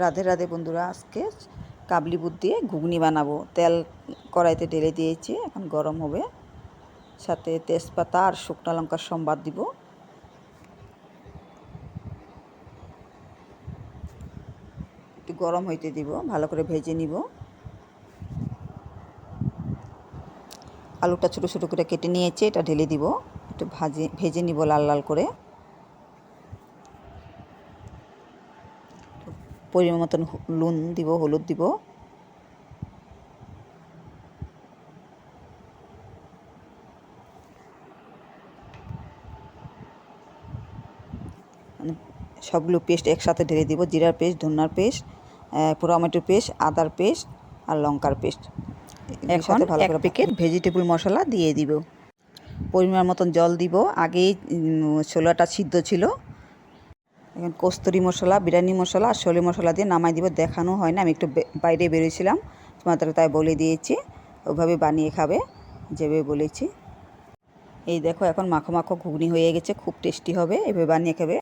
রাধে রাধে বন্ধুরা, আজকে কাবলি বুট দিয়ে ঘুগনি বানাবো। তেল কড়াইতে ঢেলে দিয়েছি, এখন গরম হবে। সাথে তেজপাতা আর শুকনো লঙ্কার সম্বাদ দিব। একটু গরম হইতে দিব, ভালো করে ভেজে নিব। আলুটা ছোটো ছোটো করে কেটে নিয়েছি, এটা ঢেলে দিব। একটু ভাজে, ভেজে নিব লাল লাল করে। পরিমাণ মতন নুন দিব হলুদ দিব। মানে সবগুলো পেস্ট একসাথে ঢেলে দিব জিরার পেস্ট ধনার পেস্ট টমেটোর পেস্ট আদার পেস্ট আর লঙ্কার পেস্ট। এখন ভালো করে প্যাকেট ভেজিটেবল মশলা দিয়ে দিব। পরিমাণ মতন জল দিব। আগেই ছোলাটা সিদ্ধ ছিল। এখন কস্তুরি মশলা, বিরিয়ানি মশলা আর শোলে মশলা দিয়ে নামাই দিব। দেখানো হয় না, আমি একটু বাইরে বেরিয়েছিলাম তোমাদের তাই বলে দিয়েছি ওইভাবে বানিয়ে খাবে, যেভাবে বলেছি। এই দেখো, এখন মাখো মাখো ঘুগনি হয়ে গেছে, খুব টেস্টি হবে, এভাবে বানিয়ে খাবে।